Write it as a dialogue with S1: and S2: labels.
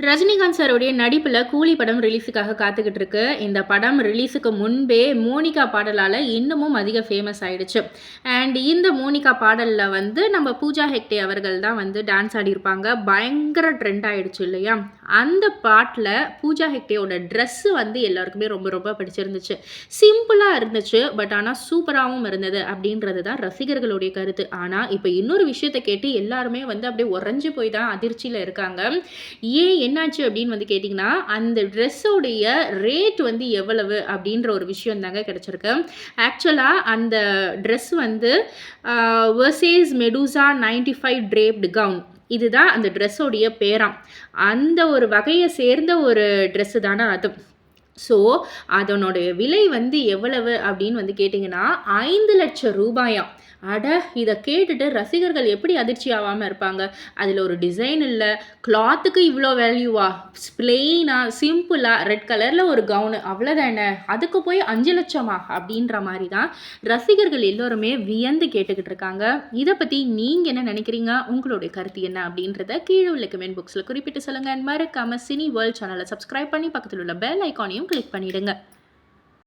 S1: ரஜினிகாந்த் சாருடைய நடிப்பில் கூலி படம் ரிலீஸுக்காக காத்துக்கிட்டு இருக்கு. இந்த படம் ரிலீஸுக்கு முன்பே மோனிகா பாடலால் இன்னமும் அதிக ஃபேமஸ் ஆயிடுச்சு. அண்ட் இந்த மோனிகா பாடலில் வந்து நம்ம பூஜா ஹெக்டே அவர்கள் தான் வந்து டான்ஸ் ஆடியிருப்பாங்க. பயங்கர ட்ரெண்ட் ஆயிடுச்சு இல்லையா? அந்த பாட்டில் பூஜா ஹெக்டேயோட ட்ரெஸ்ஸு வந்து எல்லாருக்குமே ரொம்ப ரொம்ப பிடிச்சிருந்துச்சு. சிம்பிளாக இருந்துச்சு பட் ஆனால் சூப்பராகவும் இருந்தது அப்படின்றது தான் ரசிகர்களுடைய கருத்து. ஆனால் இப்போ இன்னொரு விஷயத்தை கேட்டு எல்லாருமே வந்து அப்படியே உறைஞ்சி போய் தான் அதிர்ச்சியில் இருக்காங்க. ஏன் என்னாச்சு அப்படின்னு வந்து கேட்டிங்கன்னா அந்த ட்ரெஸ்ஸோடைய ரேட் வந்து எவ்வளவு அப்படின்ற ஒரு விஷயம் தாங்க கிடச்சிருக்கு. ஆக்சுவலாக அந்த ட்ரெஸ் வந்து Versace Medusa ninety five draped gown இதுதான் அந்த ட்ரெஸ்ஸோடைய பேராம். அந்த ஒரு வகையை சேர்ந்த ஒரு ட்ரெஸ்ஸு தானே அது. ஸோ அதனுடைய விலை வந்து எவ்வளவு அப்படின்னு வந்து கேட்டிங்கன்னா ஐந்து லட்சம் ரூபாயாம் அட இதை கேட்டுட்டு ரசிகர்கள் எப்படி அதிர்ச்சி ஆகாமல் இருப்பாங்க? அதில் ஒரு டிசைன் இல்லை. கிளாத்துக்கு இவ்வளோ வேல்யூவா பிளெயினாக சிம்பிளாக ரெட் கலரில் ஒரு கவுனு அவ்வளோதானே அதுக்கு போய் அஞ்சு லட்சமா? அப்படின்ற மாதிரி தான் ரசிகர்கள் எல்லோருமே வியந்து கேட்டுக்கிட்டு இருக்காங்க. இதை பற்றி நீங்கள் என்ன நினைக்கிறீங்க? உங்களுடைய கருத்து என்ன? அப்படின்றத கீழே உள்ள கமெண்ட் பாக்ஸில் குறிப்பிட்டு சொல்லுங்கள் மறக்காமல் சினி வேர்ல்ட் சேனலை சப்ஸ்கிரைப் பண்ணி பக்கத்தில் உள்ள பெல் ஐக்கானையும் கிளிக் பண்ணிவிடுங்க